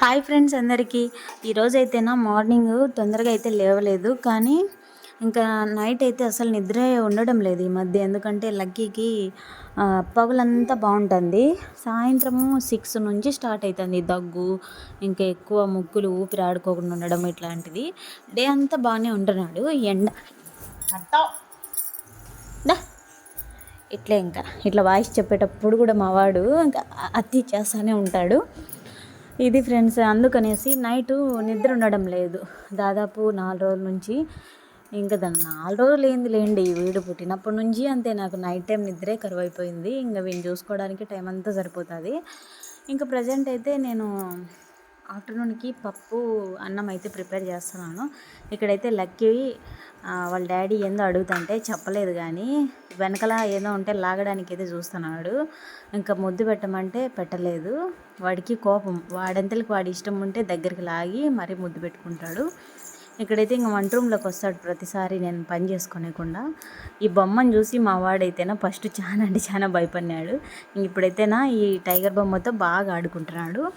Hi friends అందరికీ. ఈరోజైతే నా మార్నింగ్ తొందరగా అయితే లేవలేదు కానీ ఇంకా నైట్ అయితే అసలు నిద్ర ఉండడం లేదు ఈ మధ్య. ఎందుకంటే లక్కీకి పగులంతా బాగుంటుంది. సాయంత్రము సిక్స్ నుంచి స్టార్ట్ అవుతుంది దగ్గు ఇంకా ఎక్కువ ముక్కులు ఊపిరి ఆడుకోకుండా ఉండడం ఇట్లాంటిది. డే అంతా బాగానే ఉంటున్నాడు. ఎండ ఇట్లే ఇంకా. ఇట్లా వాయిస్ చెప్పేటప్పుడు కూడా మావాడు ఇంకా అతి చేస్తూనే ఉంటాడు. ఇది ఫ్రెండ్స్ అందుకనేసి నైట్ నిద్ర ఉండడం లేదు. దాదాపు నాలుగు రోజుల నుంచి ఇంకా దాన్ని నాలుగు రోజులు ఏంది లేండి వీడు పుట్టినప్పటి నుంచి. అంతే నాకు నైట్ టైం నిద్రే కరువు అయిపోయింది ఇంకా వీడిని చూసుకోవడానికి టైం అంతా సరిపోతుంది. ఇంకా ప్రజెంట్ అయితే నేను ఆఫ్టర్నూన్కి పప్పు అన్నం అయితే ప్రిపేర్ చేస్తున్నాను. ఇక్కడైతే లక్కీ వాళ్ళ డాడీ ఏందో అడుగుతుంటే చెప్పలేదు కానీ వెనకల ఏదో ఉంటే లాగడానికి అయితే చూస్తున్నాడు. ఇంకా ముద్దు పెట్టమంటే పెట్టలేదు. వాడికి కోపం. వాడంతలకు వాడి ఇష్టం ఉంటే దగ్గరికి లాగి మరీ ముద్దు పెట్టుకుంటాడు. ఇక్కడైతే ఇంక వంట రూమ్లోకి వస్తాడు ప్రతిసారి నేను పని చేసుకోలేకుండా ఈ బొమ్మను చూసి మా వాడైతేనా ఫస్ట్ చాలా అంటే చాలా భయపడినాడు. ఇంక ఇప్పుడైతేనా ఈ టైగర్ బొమ్మతో బాగా ఆడుకుంటున్నాడు.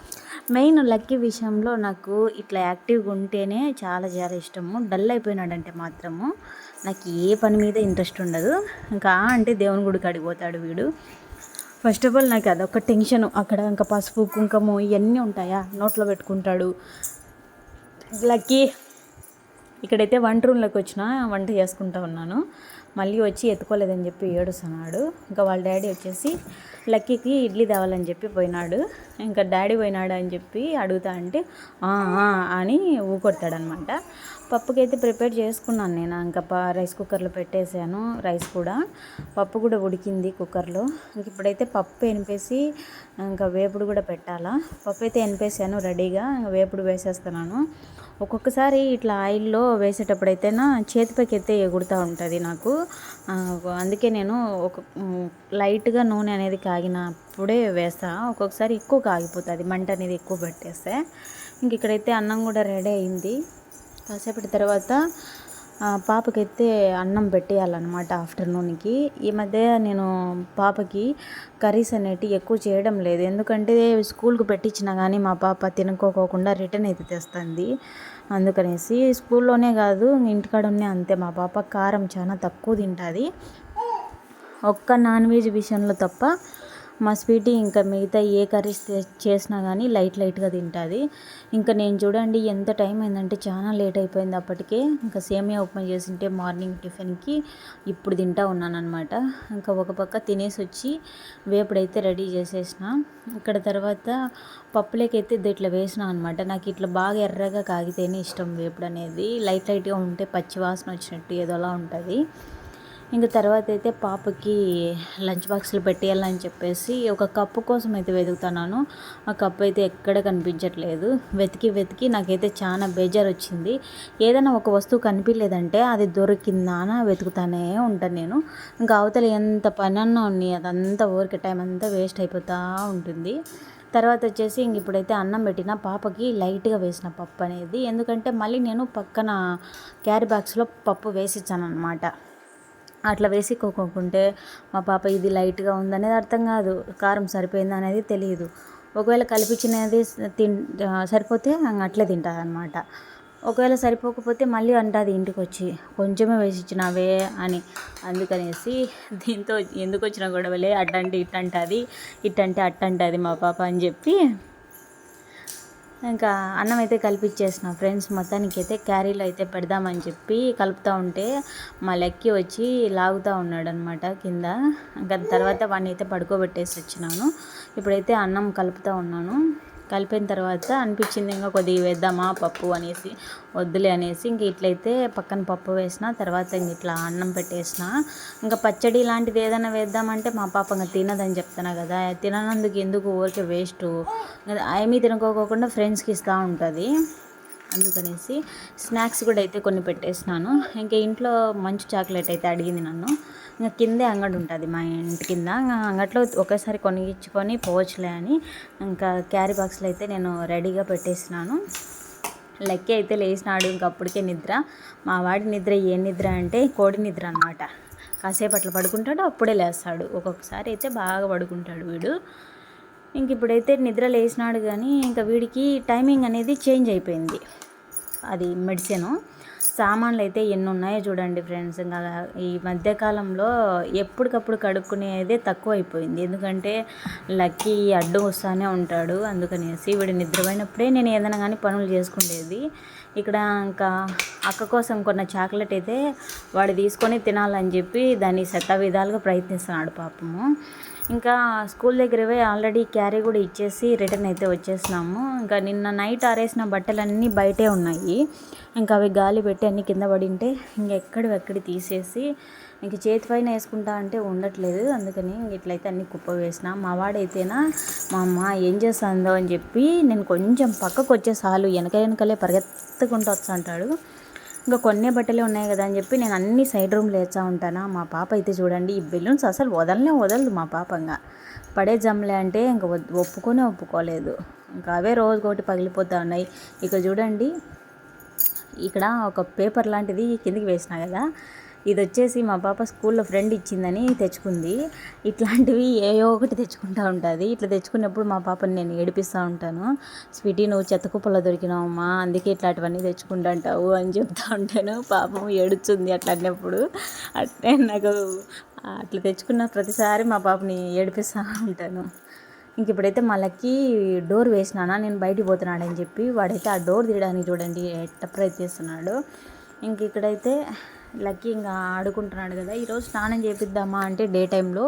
మెయిన్ లక్కీ విషయంలో నాకు ఇట్లా యాక్టివ్గా ఉంటేనే చాలా చాలా ఇష్టము. డల్ అయిపోయినాడంటే మాత్రము నాకు ఏ పని మీద ఇంట్రెస్ట్ ఉండదు. ఇంకా అంటే దేవుని గుడికి అడిగిపోతాడు వీడు. ఫస్ట్ ఆఫ్ ఆల్ నాకు అదొక టెన్షన్. అక్కడ ఇంకా పసుపు కుంకుమ ఇవన్నీ ఉంటాయా? నోట్లో పెట్టుకుంటాడు. లక్కీ ఇక్కడైతే వంట రూమ్లోకి వచ్చిన వంట చేసుకుంటా ఉన్నాను. మళ్ళీ వచ్చి ఎత్తుకోలేదని చెప్పి ఏడుస్తున్నాడు. ఇంకా వాళ్ళ డాడీ వచ్చేసి లక్కీకి ఇడ్లీ తేవాలని చెప్పి పోయినాడు. ఇంకా డాడీ పోయినాడు అని చెప్పి అడుగుతా అంటే అని ఊకొడతాడనమాట పప్పుకైతే ప్రిపేర్ చేసుకున్నాను నేను. ఇంకా ప- రైస్ కుక్కర్లో పెట్టేశాను రైస్ కూడా. పప్పు కూడా ఉడికింది కుక్కర్లో. ఇంక ఇప్పుడైతే పప్పు ఎనిపేసి ఇంకా వేపుడు కూడా పెట్టాలా. పప్పు అయితే ఎనిపేసాను రెడీగా. ఇంకా వేపుడు వేసేస్తున్నాను. ఒక్కొక్కసారి ఇట్లా ఆయిల్లో వేసేటప్పుడు అయితేనా చేతిపైకి అయితే ఎగురుతూ ఉంటుంది నాకు. అందుకే నేను ఒక లైట్గా నూనె అనేది కాగినప్పుడే వేస్తా. ఒక్కొక్కసారి ఎక్కువ కాగిపోతుంది మంట అనేది ఎక్కువ పెట్టేస్తే. ఇంక ఇక్కడైతే అన్నం కూడా రెడీ అయింది. కాసేపటి తర్వాత పాపకైతే అన్నం పెట్టేయాలన్నమాట ఆఫ్టర్నూన్కి. ఈ మధ్య నేను పాపకి కర్రీస్ అనేటివి ఎక్కువ చేయడం లేదు. ఎందుకంటే స్కూల్కి పెట్టించినా కానీ మా పాప తినుకోకోకుండా రిటర్న్ అయితే తెస్తుంది. అందుకనేసి స్కూల్లోనే కాదు ఇంటికాడ అంతే. మా పాప కారం చాలా తక్కువ తింటుంది. ఒక్క నాన్ వెజ్ విషయంలో తప్ప మా స్వీటీ ఇంకా మిగతా ఏ కర్రీస్ చేసినా కానీ లైట్ లైట్గా తింటుంది. ఇంకా నేను చూడండి ఎంత టైం అయిందంటే చాలా లేట్ అయిపోయింది అప్పటికే. ఇంకా సేమియా ఉప్మా చేసింటే మార్నింగ్ టిఫిన్కి ఇప్పుడు తింటా ఉన్నాను అనమాట ఇంకా ఒక పక్క తినేసి వచ్చి వేపుడైతే రెడీ చేసేసిన. ఇక్కడ తర్వాత పప్పులేకైతే ఇది ఇట్లా వేసిన అనమాట నాకు ఇట్లా బాగా ఎర్రగా కాగితేనే ఇష్టం వేపుడు అనేది. లైట్ లైట్గా ఉంటే పచ్చి వాసన వచ్చినట్టు ఏదోలా ఉంటుంది. ఇంకా తర్వాత అయితే పాపకి లంచ్ బాక్స్లు పెట్టేయాలని చెప్పేసి ఒక కప్పు కోసం అయితే వెతుకుతున్నాను. ఆ కప్పు అయితే ఎక్కడ కనిపించట్లేదు. వెతికి వెతికి నాకైతే చాలా బేజారు వచ్చింది ఏదైనా ఒక వస్తువు కనిపించలేదంటే అది దొరికిందా అని వెతుకుతానే ఉంటాను నేను. ఇంకా అవతల ఎంత పని అన్నా ఉంది అదంతా ఊరికే టైం అంతా వేస్ట్ అయిపోతూ ఉంటుంది. తర్వాత వచ్చేసి ఇంక ఇప్పుడైతే అన్నం పెట్టిన పాపకి లైట్గా వేసిన పప్పు అనేది. ఎందుకంటే మళ్ళీ నేను పక్కన క్యారీ బాక్స్లో పప్పు వేసిచ్చాను అనమాట అట్లా వేసుకోకుంటే మా పాప ఇది లైట్గా ఉందనేది అర్థం కాదు. కారం సరిపోయింది అనేది తెలియదు. ఒకవేళ కలిపించినది తిన్ సరిపోతే అట్లే తింటారనమాట ఒకవేళ సరిపోకపోతే మళ్ళీ అంటుంది ఇంటికి వచ్చి కొంచెమే వేసి ఇచ్చినావే అని. అందుకనేసి దీంతో ఎందుకు వచ్చిన గొడవలే అట్టంటే ఇట్టంటది ఇట్టంటే అట్టంటది మా పాప అని చెప్పి ఇంకా అన్నం అయితే కలిపిచ్చేసిన ఫ్రెండ్స్. మొత్తానికి అయితే క్యారీలో అయితే పెడదామని చెప్పి కలుపుతూ ఉంటే మా లెక్కి వచ్చి లాగుతూ ఉన్నాడు అనమాట కింద. ఇంకా తర్వాత వాడిని అయితే పడుకోబెట్టేసి వచ్చినాను. ఇప్పుడైతే అన్నం కలుపుతూ ఉన్నాను. కలిపిన తర్వాత అనిపించింది ఇంకా కొద్దిగా వేద్దామా పప్పు అనేసి వద్దులే అనేసి ఇంక ఇట్లయితే పక్కన పప్పు వేసిన తర్వాత ఇంక ఇట్లా అన్నం పెట్టేసిన. ఇంకా పచ్చడి లాంటిది ఏదైనా వేద్దామంటే మా పాప ఇంకా తినదని చెప్తున్నా కదా. తిననందుకు ఎందుకు? ఊరికే వేస్ట్. ఏమీ తినుకోకుండా ఫ్రెండ్స్కి ఇస్తూ ఉంటుంది. అందుకనేసి స్నాక్స్ కూడా అయితే కొన్ని పెట్టేసినాను. ఇంకా ఇంట్లో మంచి చాక్లెట్ అయితే అడిగింది నన్ను. ఇంకా కిందే అంగడి ఉంటుంది మా ఇంటి కింద. అంగట్లో ఒకేసారి కొనిగించుకొని పోవచ్చులే అని ఇంకా క్యారీ బాక్స్లో అయితే నేను రెడీగా పెట్టేసినాను. లెక్క అయితే లేచినాడు ఇంకప్పటికే నిద్ర. మా వాడి నిద్ర ఏ నిద్ర అంటే కోడి నిద్ర అనమాట కాసేపు అట్లా పడుకుంటాడు అప్పుడే లేస్తాడు. ఒక్కొక్కసారి అయితే బాగా పడుకుంటాడు వీడు. ఇంక ఇప్పుడైతే నిద్ర లేచినాడు కానీ ఇంకా వీడికి టైమింగ్ అనేది చేంజ్ అయిపోయింది. అది మెడిసిన్. సామాన్లు అయితే ఎన్ని ఉన్నాయో చూడండి ఫ్రెండ్స్. ఇంకా ఈ మధ్యకాలంలో ఎప్పటికప్పుడు కడుక్కునేదే తక్కువ అయిపోయింది ఎందుకంటే లక్కీ అడ్డు వస్తూనే ఉంటాడు. అందుకనేసి వీడు నిద్రపోయినప్పుడే నేను ఏదైనా కానీ పనులు చేసుకునేది ఇక్కడ ఇంకా అక్క కోసం కొన్న చాక్లెట్ అయితే వాడు తీసుకొని తినాలని చెప్పి దాన్ని శత విధాలుగా ప్రయత్నిస్తున్నాడు పాపము. ఇంకా స్కూల్ దగ్గర పోయి ఆల్రెడీ క్యారీ కూడా ఇచ్చేసి రిటర్న్ అయితే వచ్చేసినాము. ఇంకా నిన్న నైట్ ఆరేసిన బట్టలన్నీ బయటే ఉన్నాయి. ఇంకా అవి గాలి పెట్టి అన్ని కింద పడి ఉంటే ఇంకా తీసేసి ఇంక చేతి పైన వేసుకుంటా అంటే ఉండట్లేదు. అందుకని ఇట్లయితే అన్ని కుప్ప వేసిన. మా వాడైతేనా మా అమ్మ ఏం చేస్తుందో అని చెప్పి నేను కొంచెం పక్కకు వచ్చే సాలు వెనక వెనకలే పరిగెత్తుకుంటూ వస్తా అంటాడు ఇంకా కొన్ని బట్టలే ఉన్నాయి కదా అని చెప్పి నేను అన్ని సైడ్ రూమ్లు వేస్తూ ఉంటానా. మా పాప అయితే చూడండి ఈ బెలూన్స్ అసలు వదలనే వదలదు మా పాప ఇంకా. పడే జమ్లే అంటే ఇంకా ఒప్పుకొని ఒప్పుకోలేదు. ఇంకా అవే రోజుకొకటి పగిలిపోతూ ఉన్నాయి. ఇక చూడండి ఇక్కడ ఒక పేపర్ లాంటిది కిందికి వేసిన కదా ఇది వచ్చేసి మా పాప స్కూల్లో ఫ్రెండ్ ఇచ్చిందని తెచ్చుకుంది. ఇట్లాంటివి ఏయో ఒకటి తెచ్చుకుంటూ ఉంటుంది. ఇట్లా తెచ్చుకున్నప్పుడు మా పాపని నేను ఏడిపిస్తూ ఉంటాను. స్వీటీ నువ్వు చెత్త కుప్పలో దొరికినావమ్మా అందుకే ఇట్లాంటివన్నీ తెచ్చుకుంటుంటావు అని చెప్తూ ఉంటాను. పాపం ఏడుస్తుంది అట్లా అన్నప్పుడు అట్లే నాకు అట్లా తెచ్చుకున్న ప్రతిసారి మా పాపని ఏడిపిస్తూ ఉంటాను. ఇంక ఇప్పుడైతే మళ్ళీ డోర్ వేసినానా నేను బయటికి పోతున్నాడని చెప్పి వాడైతే ఆ డోర్ తీయడానికి చూడండి ఎట్ట ప్రయత్నిస్తున్నాడు. ఇంక ఇక్కడైతే లక్కీ ఇంకా ఆడుకుంటున్నాడు కదా ఈరోజు స్నానం చేపిద్దామా అంటే డే టైంలో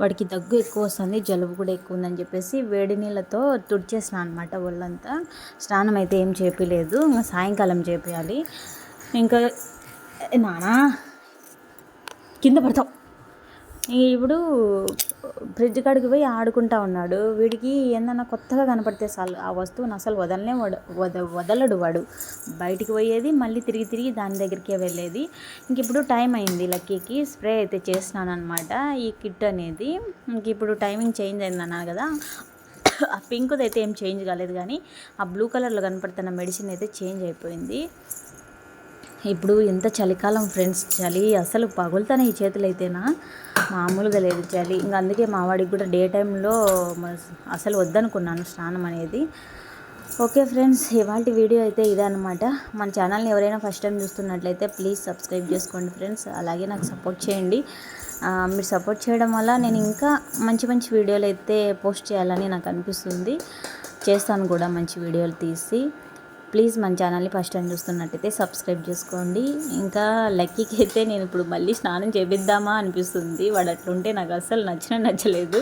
వాడికి దగ్గు ఎక్కువ వస్తుంది జలుబు కూడా ఎక్కువ ఉందని చెప్పేసి వేడి నీళ్ళతో తుడిచేసిన అనమాట ఒళ్ళంతా. స్నానం అయితే ఏం చేపిలేదు ఇంకా సాయంకాలం చేపియాలి. ఇంకా నానా కింద పడతావు. ఇప్పుడు ఫ్రిడ్జ్ కాడికి పోయి ఆడుకుంటా ఉన్నాడు. వీడికి ఏందన్నా కొత్తగా కనపడితే చాలు ఆ వస్తువుని అసలు వదలనే వద వదలడు వాడు. బయటికి పోయేది మళ్ళీ తిరిగి తిరిగి దాని దగ్గరికే వెళ్ళేది. ఇంక ఇప్పుడు టైం అయింది లక్కీకి స్ప్రే అయితే చేసినాను అనమాట ఈ కిట్ అనేది. ఇంక ఇప్పుడు టైమింగ్ చేంజ్ అయింది కదా. ఆ పింక్ది అయితే ఏం చేంజ్ కాలేదు కానీ ఆ బ్లూ కలర్లో కనపడుతున్న మెడిసిన్ అయితే చేంజ్ అయిపోయింది. ఇప్పుడు ఎంత చలికాలం ఫ్రెండ్స్ చలి అసలు పగులుతానే ఈ చేతులైతేనా? మామూలుగా లేదు చలి. ఇంకా అందుకే మా వాడికి కూడా డే టైంలో అసలు వద్దనుకున్నాను స్నానం అనేది. ఓకే ఫ్రెండ్స్ ఇవాళ వీడియో అయితే ఇదే అనమాట మన ఛానల్ని ఎవరైనా ఫస్ట్ టైం చూస్తున్నట్లయితే ప్లీజ్ సబ్స్క్రైబ్ చేసుకోండి ఫ్రెండ్స్. అలాగే నాకు సపోర్ట్ చేయండి. మీరు సపోర్ట్ చేయడం వల్ల నేను ఇంకా మంచి మంచి వీడియోలు అయితే పోస్ట్ చేయాలని నాకు అనిపిస్తుంది. చేస్తాను కూడా మంచి వీడియోలు తీసి. ప్లీజ్ మన ఛానల్ని ఫస్ట్ టైం చూస్తున్నట్టయితే సబ్స్క్రైబ్ చేసుకోండి. ఇంకా లక్కీకి అయితే నేను ఇప్పుడు మళ్ళీ స్నానం చేపిద్దామా అనిపిస్తుంది. వాడు అట్లుంటే నాకు అస్సలు నచ్చిన నచ్చలేదు.